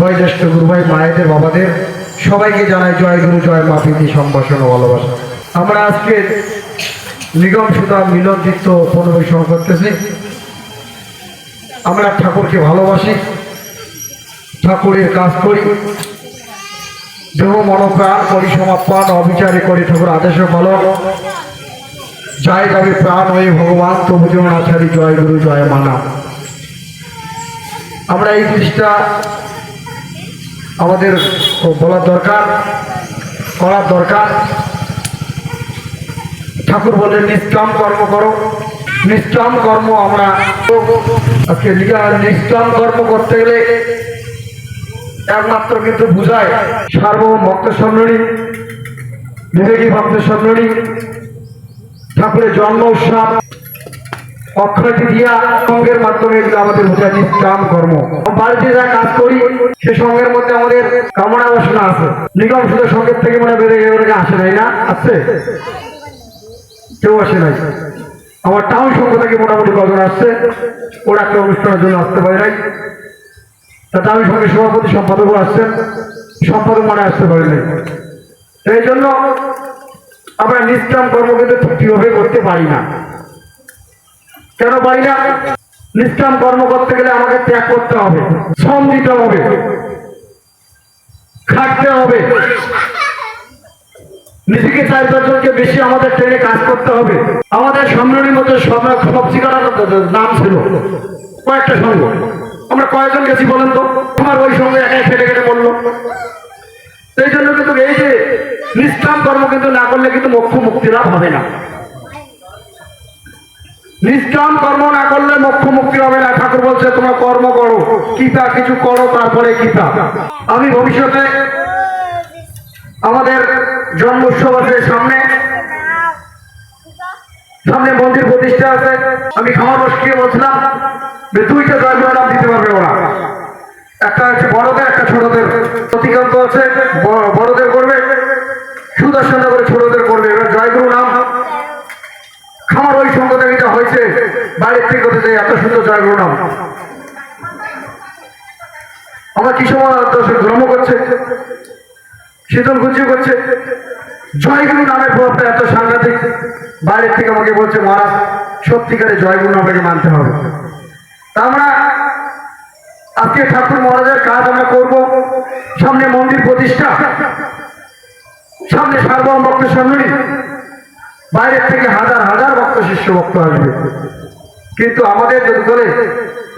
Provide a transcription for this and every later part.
বয়োজ্যেষ্ঠ গুরু ভাই, মায়েদের, বাবাদের, সবাইকে জানাই জয় গুরু, জয় মা, প্রীতি, সম্ভাষণ ভালোবাসা। আমরা আজকে নিগম সুতা মিলন চিত্ত পরিবেশন করতেছি। আমরা ঠাকুরকে ভালোবাসি, ঠাকুরের কাজ করি। দেহ মনোপ্রাণ করি সমাপ্পান অবিচারে করি ঠাকুর আদেশ পালন। জয় যাবে প্রাণ হয়ে ভগবান, তবু যেমন আচারি জয় গুরু, জয় মানা আমরা এই জিনিসটা আমাদের বলার দরকার, করার দরকার। ঠাকুর বলেন নিষ্কাম কর্ম করো। নিষ্কাম কর্ম আমরা আজকে নিষ্কাম কর্ম করতে গেলে একমাত্র কিন্তু বুঝায় সার্বভৌম ভক্ত সম্মানী বিবেকী ভক্ত সম্মানী ঠাকুরের জন্ম উৎসব। অক্ষয় তৃতীয়া সঙ্গের মাধ্যমে এগুলো আমাদের বোঝা নিষ্কাম কর্ম বাড়িতে যা কাজ করি, সে সঙ্গের মধ্যে আমাদের কামনা বাসনা আছে। নিগম শুধু সঙ্গের থেকে মনে বেড়ে গেলে আসে নাই না? আছে? কেউ আসে নাই। আমার টাউন সংঘ থেকে মোটামুটি কজন আসছে, ওরা একটা অনুষ্ঠানের জন্য আসতে পারে নাই। তা টাউন সঙ্গে সভাপতি সম্পাদকও আসছেন। সম্পাদক মানে আসতে পারে নাই। এই জন্য আমরা নিষ্কাম কর্ম কিন্তু ঠিকভাবে করতে পারি না। কেন পারি না নিষ্কাম কর্ম করতে গেলে আমাকে ত্যাগ করতে হবে, শ্রম দিতে হবে, খাটতে হবে। নিজেকে চার পাঁচজনকে বেশি আমাদের ট্রেনে কাজ করতে হবে। আমাদের সম্মেলনের মধ্যে সবজি কাটার নাম ছিল কয়েকটা সঙ্গ। আমরা কয়েকজন গেছি বলেন তো, আমার ওই সঙ্গে একাই ফেটে কেটে বলল এই জন্য কিন্তু এই যে নিষ্কাম কর্ম কিন্তু না করলে কিন্তু মোক্ষ মুক্তি লাভ হবে না। নিষ্কাম কর্ম না করলে মোক্ষ মুক্তি হবে না। ঠাকুর বলছে, তোমরা কর্ম করো। কিতা কিছু করো, তারপরে কিতা আমি ভবিষ্যতে আমাদের জন্ম উৎসব আছে সামনে। সামনে মন্দির প্রতিষ্ঠা আছে। আমি খামার বসিয়ে বলছিলাম দুইটা জয়গুলো নাম দিতে পারবে ওরা। একটা হচ্ছে বড়দের, একটা ছোটদের। প্রতিকান্ত আছে ব- বড়দের করবে সুদর্শন করে ছোটদের করবে এবার জয়গুরু নাম খামার ওই সঙ্গ থেকে এটা হয়েছে বাইরের থেকে হতে যায় এত সুন্দর জয়গুরু নাম। আমার কি সময় ধর্ম করছে? শীতল গুজিও করছে। জয়গুরু নামের প্রভাবটা এত সাংঘাতিক। বাইরের থেকে আমাকে বলছে, মহারাজ সত্যিকারে জয়গুরু নামটাকে মানতে হবে। তা আমরা আজকে ঠাকুর মহারাজের কাজ আমরা করব। সামনে মন্দির প্রতিষ্ঠা। সামনে সার্বভৌম ভক্ত সম্মিলনী বাইরের থেকে হাজার হাজার ভক্ত শিষ্য ভক্ত আসবে। কিন্তু আমাদের যদি করে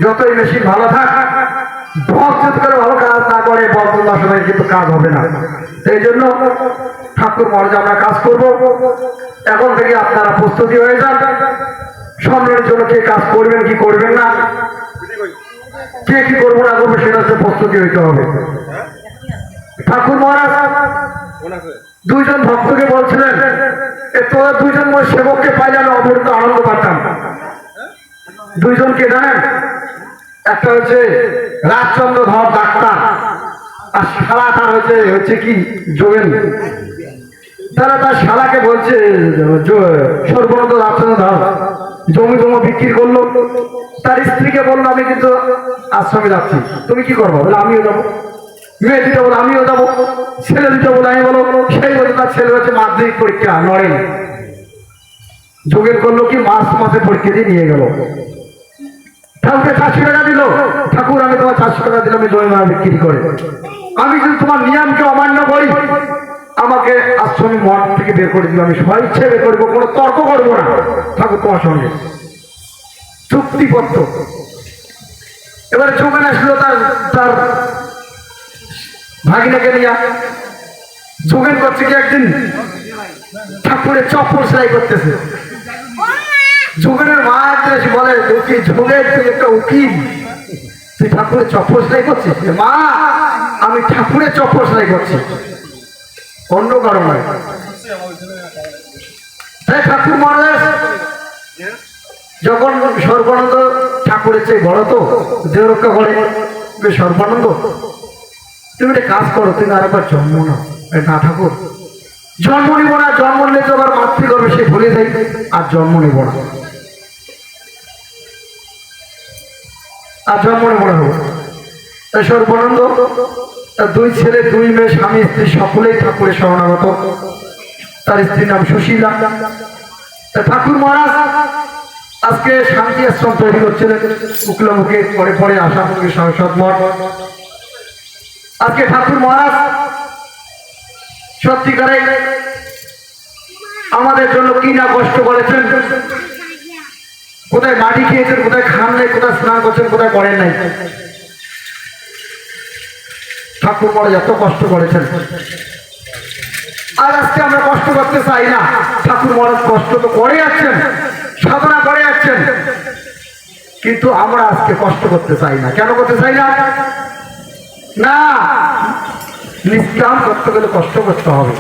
যতই মেশিন ভালো থাক যদি করে ভালো কাজ না করে বর্তমান কিন্তু কাজ হবে না। সেই জন্য ঠাকুর মহারাজ আমরা কাজ করব। এখন থেকে আপনারা প্রস্তুতি হয়ে যান। সম্মেলনের জন্য কে কাজ করবেন, কি করবেন না, কে কি করব না করব সেটা হচ্ছে প্রস্তুতি হইতে হবে। ঠাকুর মহারাজ, দুইজন ভক্তকে বলছিলেন তোরা দুইজন সেবককে পাইলে আমি অমৃত আনন্দ পাতাম দুইজনকে জানেন? একটা হচ্ছে রাজচন্দ্র ধর ডাক্তার, আর শালা তার হচ্ছে হচ্ছে কি যোগেন তারা তার শালাকে বলছে সর্বনত রাজচন্দ্র ধর, জমি জমা বিক্রি করল। তার স্ত্রীকে বলল, আমি কিন্তু আশ্রমে যাচ্ছি। তুমি কি করব? বলে, আমিও যাব। মেয়ে বলে, আমিও যাব। ছেলে দিতে বলে, আমি বলো, সেই বলে তার ছেলে হচ্ছে মাধ্যমিক পরীক্ষা নড়েন যোগের করল কি মাস মাসে পরীক্ষা দিয়ে নিয়ে গেল। ঠাকুরকে চারশো টাকা দিল। ঠাকুর, আমি তোমার চারশো টাকা দিলাম আমি মারা বিক্রি করে। আমি যদি তোমার নিয়মকে অমান্য করি, আমাকে আশ্রমী মঠ থেকে বের করে দিল। আমি সবাই ইচ্ছে বের করব, কোনো তর্ক করব না। ঠাকুর তোমার সঙ্গে। চুক্তিপত্র এবারে যোগেন আসলো তার তার ভাগিনাকে নিয়ে। যোগেন করছে কি একদিন? ঠাকুরের চপ্পল সেলাই করতেছে। যোগেনের মা এসে বলে উকি যোগের তুই একটা উকিল? তুই ঠাকুরের চপ্পল সেলাই করছিস? মা, আমি ঠাকুরের চপ্পল সেলাই করছি। অন্য কারও নয়। তাই ঠাকুর মহারাজ, যখন সর্বানন্দ ঠাকুরের চেয়ে বড় তো, দেহ রক্ষা করে সর্বানন্দ, তুমি একটা কাজ করো, তুমি আর একবার জন্ম না না ঠাকুর। জন্ম নিব না, জন্ম নিলে তো আবার মাতৃগর্ভে সে ভুলে যাই আর জন্ম নেব না। আর জন্ম নেব না হব তাই সর্বানন্দ দুই ছেলে, দুই মেয়ে, স্বামী, স্ত্রী, সকলেই ঠাকুরের শরণাগত। তার স্ত্রীর নাম সুশীলা। ঠাকুর মহারাজ, আজকে শান্তি আশ্রম তৈরি করছিলেন। মুখে পরে পরে আশাপুরী সংসদ মঠ আজকে ঠাকুর মহারাজ, সত্যিকারে আমাদের জন্য কি না কষ্ট করেছেন কোথায় মাটি খেয়েছেন, কোথায় খান নাই, কোথায় স্নান করছেন, কোথায় করেন নাই? ঠাকুর মহারাজ এত কষ্ট করেছেন। আর আজকে আমরা কষ্ট করতে চাই না। ঠাকুর মহারাজ কষ্ট তো করে যাচ্ছেন, সাধনা করে যাচ্ছেন। কিন্তু আমরা আজকে কষ্ট করতে চাই না। কেন করতে চাই না? না, নিষ্কাম করতে গেলে কষ্ট করতে হবে।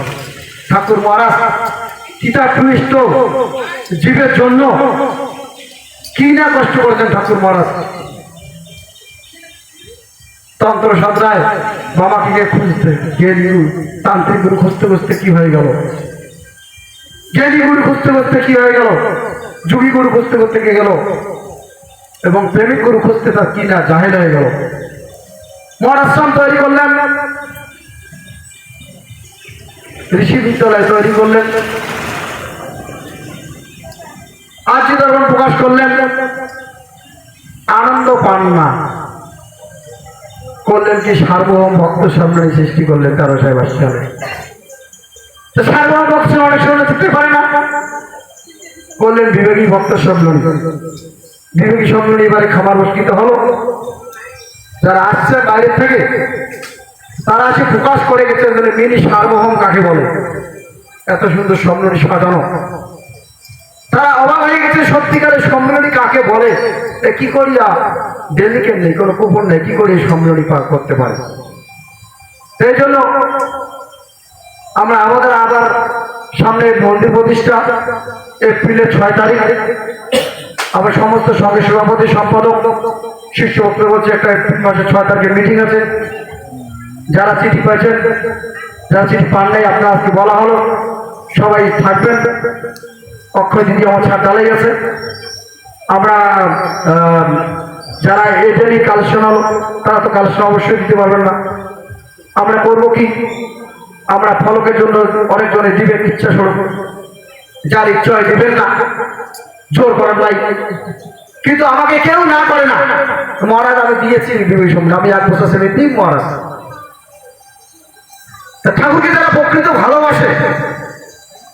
ঠাকুর মহারাজ চিতা টুইষ্ট জীবের জন্য কি না কষ্ট করেছেন ঠাকুর মহারাজ? তন্ত্র সাধনায় বাবাকে খুঁজতে, জ্ঞানী গুরু, তান্ত্রিক গুরু খুঁজতে খুঁজতে কি হয়ে গেল? জ্ঞানী গুরু খুঁজতে খুঁজতে কি হয়ে গেল? যুগী গুরু খুঁজতে খুঁজতে কে গেল? এবং প্রেমিক গুরু খুঁজতে তার কি না জাহেল হয়ে গেল? মহারাশ্রম তৈরি করলেন। ঋষি বিদ্যালয় তৈরি করলেন। আর্য দর্পণ প্রকাশ করলেন, আনন্দ পান না। করলেন কি, সার্বভৌম ভক্ত সম্মানী সৃষ্টি করলেন তেরো সাহেব সালে তো সার্বভৌম ভক্ত অনেক সময় থাকতে পারে না। করলেন বিবেকী ভক্ত সম্মানী বিবেকী সম্মানী এবারে খাবার বস্কিত হলো। যারা আসছে বাইরে থেকে, তারা এসে প্রকাশ করে গেছে মিনি সার্বভৌম কাকে বলে? এত সুন্দর সম্মানী সাজানো। তারা অবাক হয়ে গেছে, সত্যিকারের সম্মেলনী কাকে বলে? কি করিয়া? ডেলিকেট নেই কোনো কুপন নেই, কি করে সম্মেলনী পার করতে পারে? এই জন্য আমরা আমাদের আবার সামনে মন্দির প্রতিষ্ঠা, এপ্রিলের ছয় তারিখ। আমার সমস্ত সঙ্গে সভাপতি, সম্পাদক শীর্ষ বক্তব্য একটা এপ্রিল মাসের ছয় তারিখে মিটিং আছে। যারা চিঠি পাইছেন, যারা চিঠি পান নাই, আপনার আজকে বলা হলো, সবাই থাকবেন। অক্ষয় দিদি আমার ছাড় ডালাই গেছে। আমরা যারা এজেন্ট কালেকশন হলো তারা তো কালেকশন অবশ্যই দিতে পারবেন না। আমরা করব কি? আমরা ফলকের জন্য অনেকজনে দিবেন ইচ্ছা স্বরূপ। যার ইচ্ছা হয় দিবেন না। জোর করার নাই কিন্তু আমাকে কেউ না করে না। মহারাজ, আমি দিয়েছি সম্মান আমি এক বছর শ্রেণির দিই মহারাজ ঠাকুরকে যারা প্রকৃত ভালোবাসে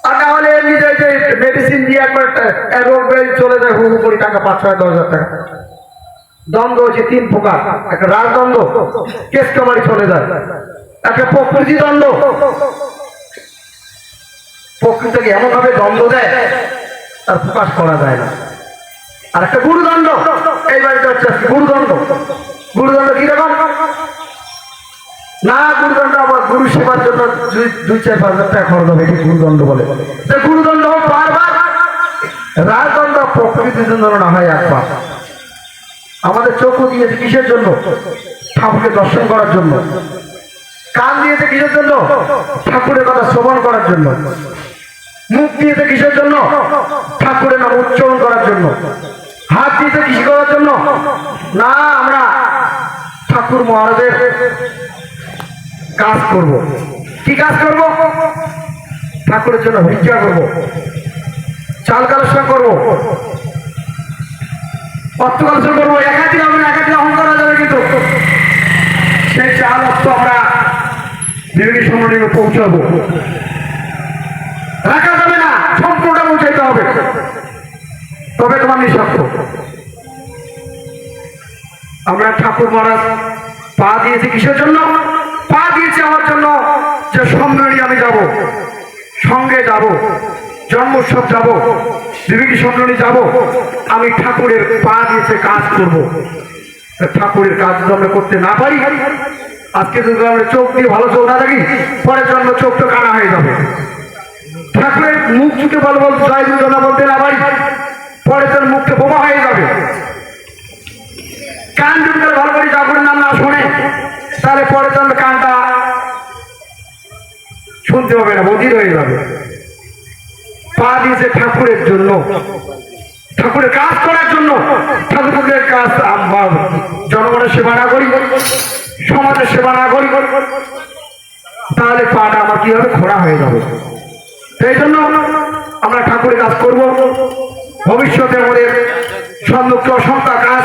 আর না হলে এমনি মেডিসিন দিয়ে একবার চলে যায় করে টাকা পাঁচ ছয়, দশ হাজার টাকা। দ্বন্দ্ব হচ্ছে তিন প্রকার। একটা রাজদ্বন্দ্ব কেস কামারি চলে যায়। একটা প্রকৃতি দ্বন্দ্ব। প্রকৃতিকে এমন ভাবে দ্বন্দ্ব দেয়, তার প্রকাশ করা যায় না। আর একটা গুরুদণ্ড, এই বাড়িতে হচ্ছে গুরুদণ্ড। গুরুদণ্ড কীরকম না আবার সেবার জন্য দুই- চার বলে। প্রকৃতির আমাদের চোখও দিয়েছে কিসের জন্য? ঠাকুরকে দর্শন করার জন্য। কান দিয়েছে কিসের জন্য? ঠাকুরের কথা শ্রবণ করার জন্য। মুখ দিয়েছে কিসের জন্য? ঠাকুরের নাম উচ্চারণ করার জন্য। হাত দিয়েছে কৃষি করার জন্য? না, আমরা ঠাকুর মহারাজের কাজ করব। কি কাজ করব? ঠাকুরের জন্য ভিক্ষা করব। চাল কালেকশন করব। অর্থ কালেকশন করব। একাধিক না একাধিক অহং করা যাবে কিন্তু। সেই চাল, অর্থ আমরা বিবেকী সম্মানে পৌঁছাবো। রাখা যাবে না, সম্পূর্ণটা পৌঁছাইতে হবে। তবে তোমার নিঃস্বার্থ। আমরা ঠাকুর মহারাজ পা দিয়েছি কিসের জন্য? সঙ্গে যাব, জন্মোৎসব যাব, বিবেকী সম্মেলনী যাব, আমি ঠাকুরের পা দিয়েছে কাজ করব। ঠাকুরের কাজ যদি আমরা করতে না পারি, আজকে যদি আমরা চোখ দিয়ে ভালো চোখ না থাকি পরের জন্ম চোখ তো কানা হয়ে যাবে। ঠাকুরের মুখ চুকে বল বল জয় দুর্গা বলতে না পারি, পরে তোর মুখকে বোমা হয়ে যাবে। কান যদি ভালো করে ঠাকুরের নাম না শোনে, তাহলে পরে তোর কানটা শুনতে হবে না, বধির হয়ে যাবে। পা দিয়েছে ঠাকুরের জন্য। ঠাকুরের কাজ করার জন্য। ঠাকুরের কাজ জনগণের সেবা না করি, সমাজের সেবা না করি। তাহলে পাটা আমার কি হবে খোড়া হয়ে যাবে? সেই জন্য আমরা ঠাকুরের কাজ করব। ভবিষ্যতে আমাদের সম্মুখে অসংখ্য কাজ।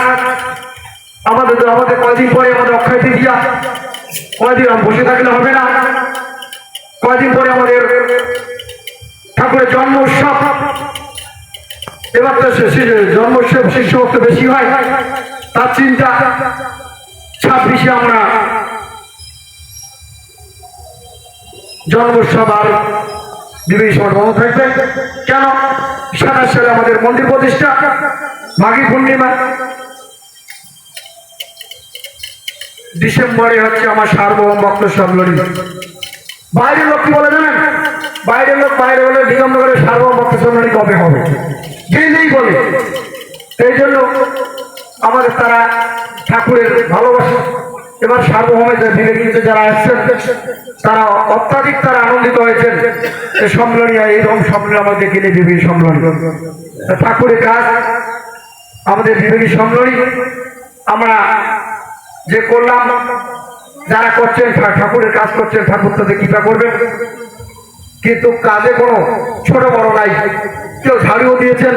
আমাদের আমাদের কয়দিন পরে আমাদের অক্ষয় তৃতীয়া। কয়দিন বসে থাকলে হবে না? কয়দিন পরে আমাদের ঠাকুরের জন্ম উৎসব এবার তো জন্ম উৎসব শিশু বেশি হয়। তার চিন্তা ছাব্বিশে আমরা জন্মোৎসব আর বিবেক সময় থাকবে। কেন? সাতাশ সালে আমাদের মন্দির প্রতিষ্ঠা, মাঘী পূর্ণিমা। ডিসেম্বরে হচ্ছে আমার সার্বভৌম ভক্ত সম্মেলনী বাইরের লোক কি বলে জানেন? বাইরের লোক বাইরে বলে দিগম্বরের সার্বভৌম ভক্ত সম্মেলনী কবে হবে? গেলেই বলে। এই জন্য আমাদের তারা ঠাকুরের ভালোবাসা, এবার সার্বভৌমে যে বিবেকিত যারা আসছেন তারা অত্যাধিক তারা আনন্দিত হয়েছেন। যে সম্মেলনী এইরকম সম্মেলন আমাদের কিনে বিবেকী সম্মেলনী। ঠাকুরের কাজ, আমাদের বিবেকী সম্মেলনী, আমরা যে করলাম যারা করছেন ঠাকুরের কাজ করছেন, ঠাকুর তাদের কৃপা করবেন। কিন্তু কাজে কোনো ছোট বড় নাই। কেউ ঝাড়িও দিয়েছেন,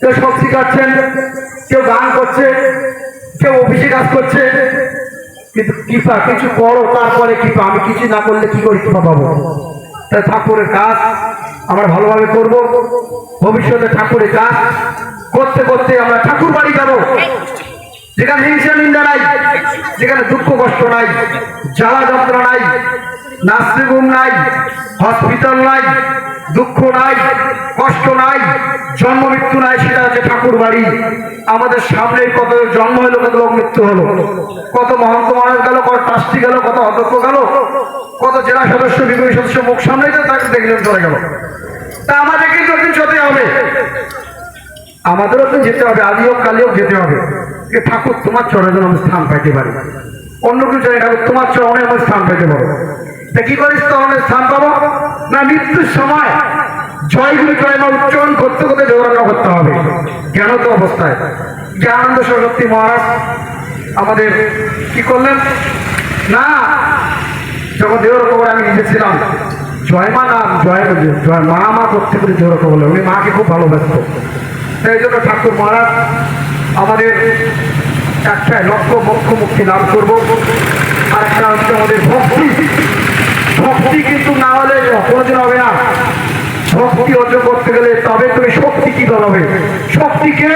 কেউ সব শিখাচ্ছেন কেউ গান করছে, কেউ অফিসে কাজ করছে। কিন্তু কৃপা, কিছু করো, তারপরে কৃপা। আমি কিছু না করলে কি করে কৃপা পাবো? তাই ঠাকুরের কাজ আমরা ভালোভাবে করব। ভবিষ্যতে ঠাকুরের কাজ করতে করতে আমরা ঠাকুর বাড়ি যাব। যেখানে হিংসা নিন্দা নাই। যেখানে দুঃখ কষ্ট নাই, জ্বালা যন্ত্রণা নাই নার্সিংহোম নাই, হসপিটাল নাই, দুঃখ নাই, কষ্ট নাই, জন্ম মৃত্যু নাই, সেটা হচ্ছে ঠাকুর বাড়ি। আমাদের সামনে কত জন্ম হলো, কত লোক মৃত্যু হলো, কত মহন্ত মানুষ গেল, কত ট্রাস্টি গেল, কত অধ্যক্ষ গেল, কত জেলা সদস্য বিজয়ী সদস্য মুখ সামনে তাকে দেখলেন, চলে গেল। তা আমাদের কিন্তু একদিন হবে। আমাদেরও তো যেতে হবে আদি হোক কালি যেতে হবে। এ ঠাকুর, তোমার চরণে আমি স্থান পাইতে পারি। অন্য কিছু জানি ঠাকুর, তোমার চরণে আমি স্থান পাইতে পারব তা কি করিস চরণে স্থান পাবো? না, মৃত্যুর সময় জয়গুলি জয় মা উচ্চারণ করতে করতে জোরানো করতে হবে। কেন তো অবস্থায়? যে আনন্দ সরস্বতী মহারাজ আমাদের কি করলেন? না, যখন দেওয়ার খবর আমি নিজে ছিলাম জয় মা নাম, জয় জয় মা মা করতে করে দেওয়ার খবর উনি মাকে খুব ভালোবাসত। সেই জন্য ঠাকুর মহারাজ আমাদের একটাই লক্ষ্য মুখ্য মুক্তি লাভ করব। আর একটা হচ্ছে আমাদের ভক্তি। ভক্তি কিন্তু না হলে কোনোদিন হবে না। ভক্তি অর্জন করতে গেলে তবে তুমি শক্তি কি হবে? শক্তিকে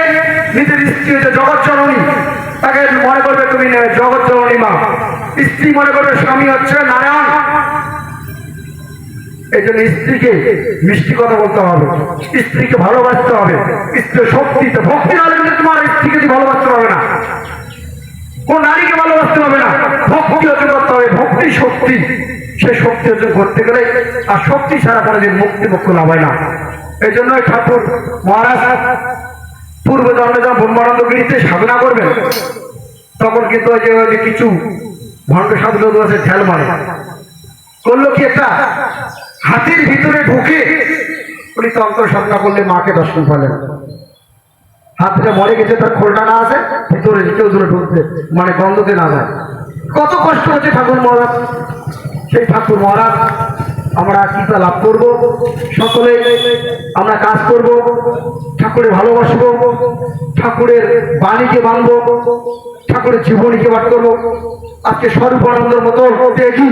নিজের স্ত্রী হচ্ছে জগৎ জননী। তাকে মনে করবে তুমি জগৎ জননী মা। স্ত্রী মনে করবে স্বামী হচ্ছে নারায়ণ। এই জন্য স্ত্রীকে মিষ্টি কথা বলতে হবে। স্ত্রীকে ভালোবাসতে হবে। স্ত্রীর শক্তিতে ভক্তি না হলে তোমার স্ত্রীকে ভালোবাসতে হবে না। কোন নারীকে ভালোবাসতে হবে না। ভক্তি অর্জন করতে হবে। ভক্তি শক্তি। সে শক্তি অর্জন করতে গেলে আর শক্তি ছাড়া কোনোদিন মুক্তি মুক্ত লাভ হয় না। এই জন্য ঠাকুর মহারাজ পূর্ব জন্মে যখন ব্রহ্মানন্দ গিরিতে সাধনা করবেন, তখন কিন্তু ওই যে ওই যে কিছু ভণ্ড সাধু আছে ঝেল মারে করল কি একটা? হাতির ভিতরে ঢুকে উনি তন্ত্র সাধনা করলে মাকে দর্শন পেলেন হাতটা মরে গেছে, তার খোলটা না আছে, ভিতরে কেউ দূরে ঢুকতে মানে গন্ধতে না যায়। কত কষ্ট হচ্ছে ঠাকুর মহারাজ। সেই ঠাকুর মহারাজ আমরা কৃপা লাভ করব। সকলে আমরা কাজ করব, ঠাকুরের ভালোবাসবো, ঠাকুরের বাণীকে মানবো, ঠাকুরের জীবনীকে বাদ করব। আজকে স্বরূপানন্দের মতো দেখি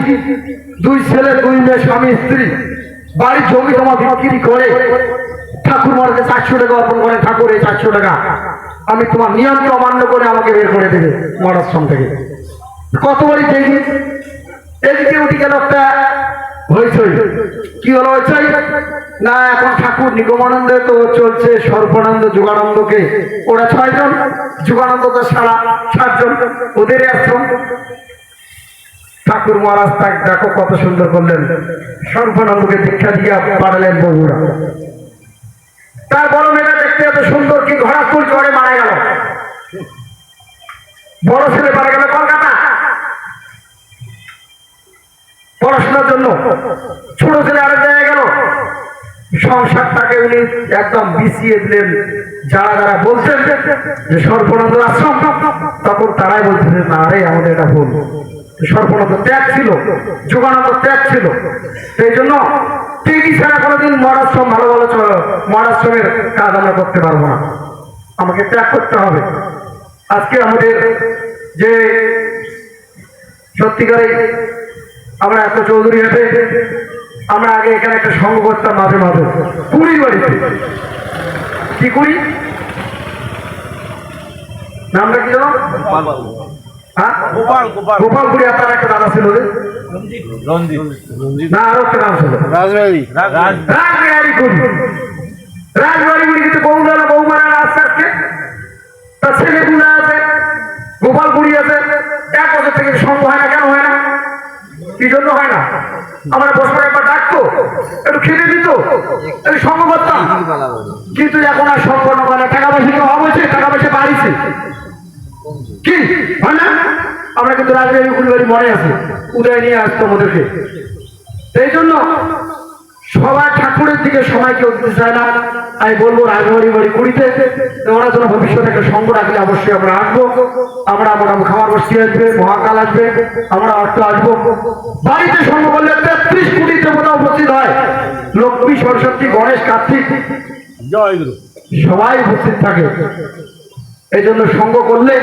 দুই ছেলে, দুই মেয়ে, স্বামী, স্ত্রী বাড়ির জমি জমা বিক্রি করে ঠাকুর মহারাজকে চারশো টাকা অর্পণ করে, ঠাকুর এই চারশো টাকা আমি তোমার নিয়মকে অমান্য করে আমাকে বের করে দেবে মহারাজ থেকে। কত বলি দেখি? এদিকে উঠে গেল একটা কি হলো না, এখন ঠাকুর নিগমানন্দ তো চলছে সর্বানন্দ যুগানন্দকে। ওরা ছয়জন, যুগানন্দ তো সারা সাতজন। ওদের ঠাকুর মহারাজ তাকে দেখো কত সুন্দর করলেন। সর্বানন্দকে দীক্ষা দিয়ে পাঠালেন বগুড়া তার বড় মেয়েটা দেখতে এত সুন্দর কি ঘোড়া ফুল চড়ে মারা গেল। বড় ছেলে মারা গেল কলকাতা। পড়াশোনার জন্য। ছোট ছেলে আরেক জায়গায় গেল। সংসারটাকে উনি একদম বিছিয়ে দিলেন। যারা যারা বলছেন যে সর্বনাথ আশ্রম, তখন তারাই বলছেন না রে, আমাদের এটা ভুল। সর্বনাথ ত্যাগ ছিল, যোগানন্দ ত্যাগ ছিল। সেই জন্য টিকি ছাড়া কোনোদিন মহারাষ্ট্রম ভালো ভালো মহারাষ্ট্রমের কাজ আমরা করতে পারব না। আমাকে ত্যাগ করতে হবে। আজকে আমাদের যে সত্যিকারে আমরা এত চৌধুরী হাটে আমরা আগে এখানে একটা সঙ্গ করতাম মাঝে মাঝে। কুড়ি বাড়িতে। কি করি নামটা কি জানো? হ্যাঁ? গোপাল গোপাল। গোপালপুরি আপনার একটা দাদা ছিল যে? রঞ্জিত। রঞ্জিত। না আরও একটা নাম ছিল। রাজবাড়ি। কিন্তু বৌদারা বৌমারা আস্তে আস্তে। তার ছেলেগুলো আছে গোপালপুরি আছে। এক বছর থেকে হয় হয় না কি জন্য হয় না। আমার বছর একবার ডাকতো, একটু খেতে দিত, একটু সঙ্গ করতাম। কিন্তু এখন আর সম্পন্ন করে না টাকা পয়সা অভাব হয়েছে? টাকা পয়সা বাড়িছে। কি? হয় না? আমরা কিন্তু কুড়িবাড়ি মনে আছে। উদয় নিয়ে আসতো আমাদেরকে। সেই জন্য সবার ঠাকুরের দিকে সবাইকে কেউ দিতে চায় না। আমি বলব রাজবাড়ি বাড়ি কুড়িতে ওরা যেন ভবিষ্যতে একটা সঙ্গ রাখলে অবশ্যই আমরা আসব। আমরা আমরা খামার বসতি আসবে মহাকাল আসবে আমরা অর্থ আসব। বাড়িতে সঙ্গ করলে তেত্রিশ কোটি দেবতা উপস্থিত হয়। লক্ষ্মী সরস্বতী গণেশ কার্তিক জয় সবাই উপস্থিত থাকে। এই জন্য সঙ্গ করলে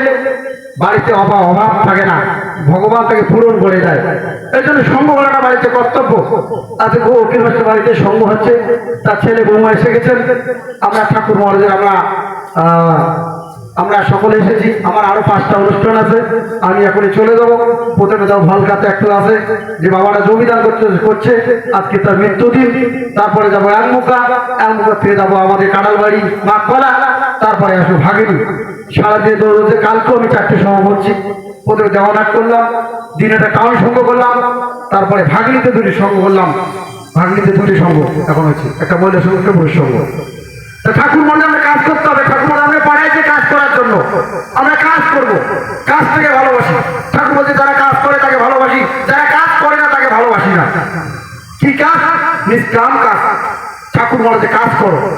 বাড়িতে অভাব অভাব থাকে না। ভগবান তাকে পূরণ করে দেয়। এই জন্য সঙ্গ করাটা বাড়িতে কর্তব্য। আজকে গো অখিল মাসের বাড়িতে সঙ্গ হচ্ছে। তার ছেলে বৌমা এসে গেছেন। আমরা ঠাকুর মহারাজের আমরা আমরা সকলে এসেছি, আমার আরও পাঁচটা অনুষ্ঠান আছে, আমি এখনই চলে যাব। প্রথমে যাও ভালকাতে একটু আছে যে বাবারা জমিদান করতে করছে, আজকে তার মৃত্যুদিন তারপরে যাব একমুখা একমুখা থেকে যাব আমাদের কাঁড়ালবাড়ি বাঘপালা তারপরে আসব ভাগিনী। সারাদিন দৌড়তে কালকেও আমি চারটে সময় বলছি। প্রথমে দেওয়ানাট করলাম, দিনে একটা কাউন সঙ্গ করলাম, তারপরে ভাগিনীতে দুটি সঙ্গ করলাম। ভাগিনীতে দুটি সঙ্গ এখন হচ্ছে একটা মহিলা সঙ্গ একটা পুরুষ সঙ্গ। তা ঠাকুর মনে আমরা কাজ করতে হবে ঠাকুর মনে আমরা পাড়াইছে কাজ করার জন্য আমরা কাজ করব। কাজ থেকে ভালোবাসি। ঠাকুর বলছে, যারা কাজ করে তাকে ভালোবাসি। যারা কাজ করে না তাকে ভালোবাসি না। কি কাজ? নিষ্কাম কাজ। ঠাকুর বলে কাজ করো।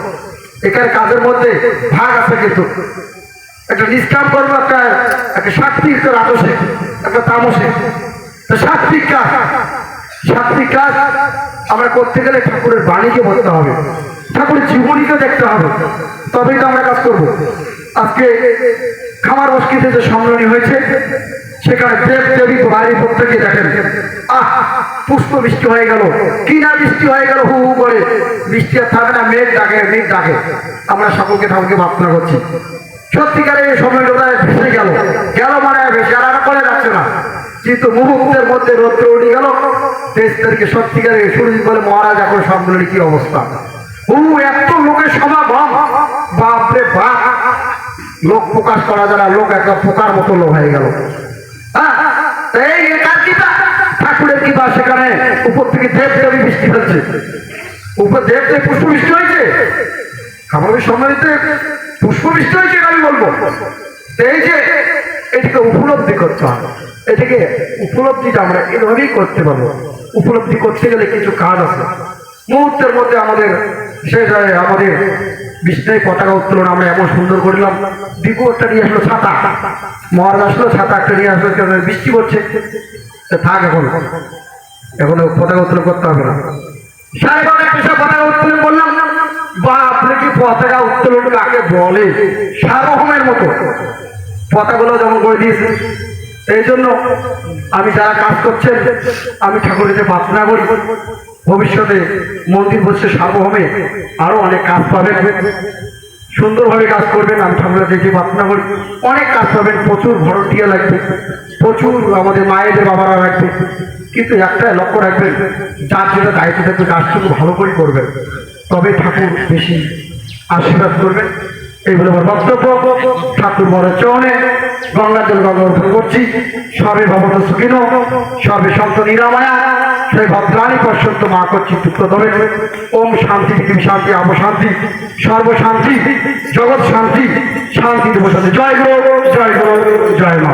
এখানে কাজের মধ্যে ভাগ আছে কিন্তু। একটা নিষ্কাম করব একটা একটা সাত্বিক রাজসে, একটা তামসে। সাত্বিক কাজ। সাত্বিক কাজ আমরা করতে গেলে ঠাকুরের বাণীকে বলতে হবে। ঠাকুরের জীবনীকে দেখতে হবে। তবেই তো আমরা কাজ করব। আজকে খামার বস্কিতে যে সম্মেলনী হয়েছে, সেখানে দেব দেবী বাইরে প্রত্যেকে দেখেন। আহ, পুষ্প বৃষ্টি হয়ে গেল কি না বৃষ্টি হয়ে গেল, হু হু করে। বৃষ্টি আর থাকে না, মেঘ ডাকে মেঘ ডাকে। আমরা সকলকে ঠাকুরকে প্রার্থনা করছি। সত্যিকারের এই সময়টা ভেসে গেল। গেল মানে আর করে যাচ্ছে না। কিন্তু মুহূর্তের মধ্যে রৌদ্র উঠে গেল। তেইশ তারিখে সত্যিকারের সুরজিৎ বলে মহারাজ এখন সম্মেলনী কি অবস্থা? হু, এত লোকের সমাগম। বাপরে বাপ লোক প্রকাশ করা যারা লোক একটা পোকার মতো লোক হয়ে গেল। হ্যাঁ ঠাকুরের কিতা সেখানে। উপর থেকে দেব দেবী বৃষ্টি হচ্ছে। উপর দেব দেব পুষ্প বৃষ্টি হয়েছে। আমাদের সম্মানিত পুষ্প বৃষ্টি হয়েছে আমি বলব? এই যে এটিকে উপলব্ধি করতে হবে। এটিকে উপলব্ধিটা আমরা এভাবেই করতে পারব। উপলব্ধি করতে গেলে কিছু কাজ আছে। মুহূর্তের মধ্যে আমাদের হয় আমাদের বিষ্ণায় পতাকা উত্তোলন আমরা এমন সুন্দর করলাম। দীপু একটা নিয়ে আসলো ছাতা। মহারাজ আসলো, ছাতা একটা নিয়ে আসলো বৃষ্টি তা থাক এখন। এখন পতাকা উত্তোলন করতে হবে না। পতাকা উত্তোলন করলাম বা পতাকা উত্তোলন বলে? পতাকাগুলো যেমন করে এই জন্য আমি যারা কাজ করছেন, আমি ঠাকুরের প্রার্থনা করি। ভবিষ্যতে মন্দির বসে সার্বভৌমে আরও অনেক কাজ পাবেন। সুন্দরভাবে কাজ করবেন, আমি ঠাকুরের দেখে প্রার্থনা করি অনেক কাজ পাবেন, প্রচুর ভরটিয়া লাগবে, প্রচুর আমাদের মায়েদের বাবারা রাখবে কিন্তু একটা লক্ষ্য রাখবেন, যার যেটা দায়িত্ব থাকবে কাজটুকু ভালো করে করবেন। তবে ঠাকুর বেশি আশীর্বাদ করবেন, এই বলে আমার বক্তব্য। ঠাকুর বড় চরণে গঙ্গা জল গঙ্গা অর্পণ করছি সবে ভবত সুখিন সবে সন্ত নিরাময়া। সেই ভদ্রাণী পর্যন্ত মা করছি ধরে ওম শান্তি পৃথিবী শান্তি, আব শান্তি সর্বশান্তি জগৎ শান্তি শান্তি জয় গুরু জয় গুরু, জয় মা